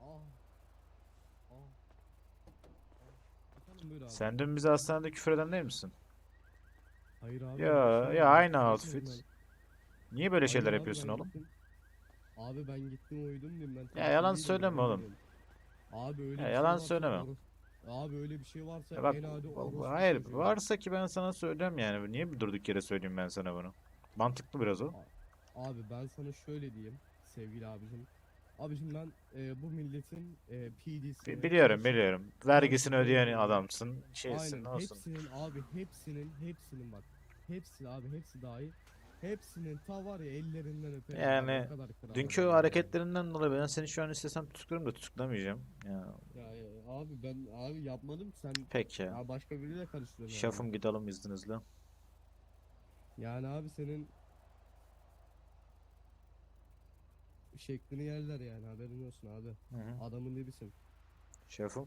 Ah. Ah. Ah. Efendim buyur abi. Sen dün bize hastanede küfür eden değil misin? Hayır abi. Ya ben ya aynı outfit. Niye böyle şeyler Hayır abi, yapıyorsun ben oğlum? gittim. Abi ben gittim uyudum diyeyim ben. Ya tatil yalan değilim, söyleme ben oğlum. Abi öyle Ya bir şey yalan varsa söyleme. oros- Abi öyle bir şey varsa Ya bak en adi orospu hayır çocuğu. varsa ki ben sana söylüyorum yani. Niye bir durduk yere söyleyeyim ben sana bunu? Mantıklı biraz o. Abi ben sana şöyle diyeyim sevgili abicim. Abicim ben e, bu milletin e, PD'sini Bi- Biliyorum biliyorum. Vergisini Abi, ödeyen adamsın. Şeysin Aynen olsun. hepsinin abi hepsinin hepsinin bak. Hepsi abi hepsi dahil. Hepsinin ta var ya ellerinden öperim. Yani abi, o kadar kral Dünkü ya. hareketlerinden dolayı ben seni şu an istesem tutuklarım da tutuklamayacağım. Ya Ya, ya abi ben abi yapmadım sen peki. ya başka biriyle karıştırıyorsun. yani. Şafım gidelim izninizle. Yani abi senin şeklini yerler yani haberin olsun abi. Hı hı. Adamın dibisin. Şefim.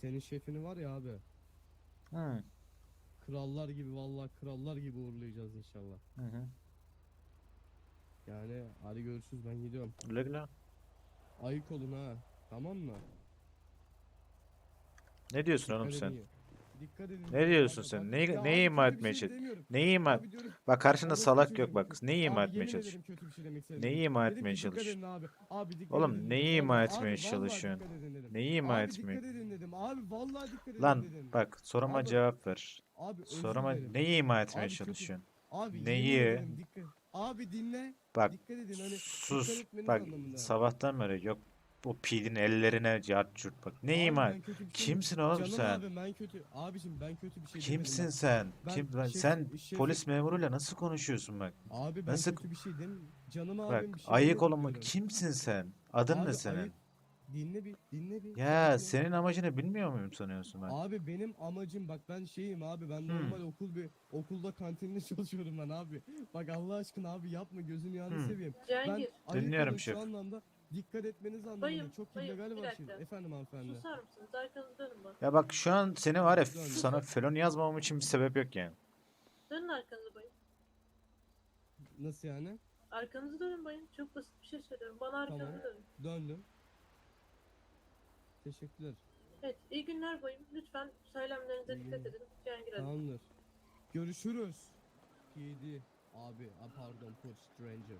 Senin şefini var ya abi. Hı. Krallar gibi vallahi krallar gibi uğurlayacağız inşallah. Hı hı. Yani hadi görüşürüz ben gidiyorum. Güle güle. Ayık olun ha. Tamam mı? Ne diyorsun oğlum Dikkat sen? edin. Dikkat edin. Ne diyorsun sen? Neyi- neyi ima etmeye şey çalış- demiyorum. Neyi ima... Bak karşında salak yok bak. Neyi ima etmeye yemin çalış? ederim kötü bir şey demek istedim. Neyi ima etmeye ki dikkat çalış? edin abi. Abi dikkat Oğlum neyi ima etmeye çalışıyorsun? Neyi ima etmeye? Lan bak soruma cevap ver. Soruma neyi ima etmeye çalışıyorsun? Neyi? Abi dinle. Bak hani sus. Bak sabahtan beri yok o pidin ellerine cart curt bak. Neyi Abi ima? ben kötü bir şey- Kimsin oğlum Canım sen? abi ben kötü. Abicim ben kötü bir şey demedim Kimsin bak. sen? Ben Kim ben- şef- sen şefim- polis memuruyla nasıl konuşuyorsun bak? Abi ben Nasıl- kötü bir şey demiyorum. Canım abim Bak bir şey ayık olun bak. Kimsin sen? Adın Abi ne senin? ayık- Dinle bir, dinle bir. Ya sakin ol. senin amacını bilmiyor muyum sanıyorsun ben? Abi benim amacım bak ben şeyim abi ben Hmm. normal okul bir okulda kantinde çalışıyorum ben abi. Bak Allah aşkına abi yapma gözünü yanı Hmm. seveyim. Ben ayık Dinliyorum olun şu şef. anlamda dikkat etmeniz anlamında Bayım, çok bayım, illegal bir var şimdi. dakika. Efendim hanımefendi. susar mısınız? Arkanızı dönün bak. Ya bak şu an seni var ya Dön. sana felon yazmamam için bir sebep yok yani. Dönün arkanızı bayım. Nasıl yani? Arkanızı dönün bayım. Çok basit bir şey söylüyorum. Bana arkanızı Tamam. dönün. Döndüm. Teşekkürler. Evet, iyi günler bayım. Lütfen söylemlerinize İyi dikkat günler. edin. Cihangir Hanım. Tamamdır. Görüşürüz. PD. Abi, pardon, polis stranger.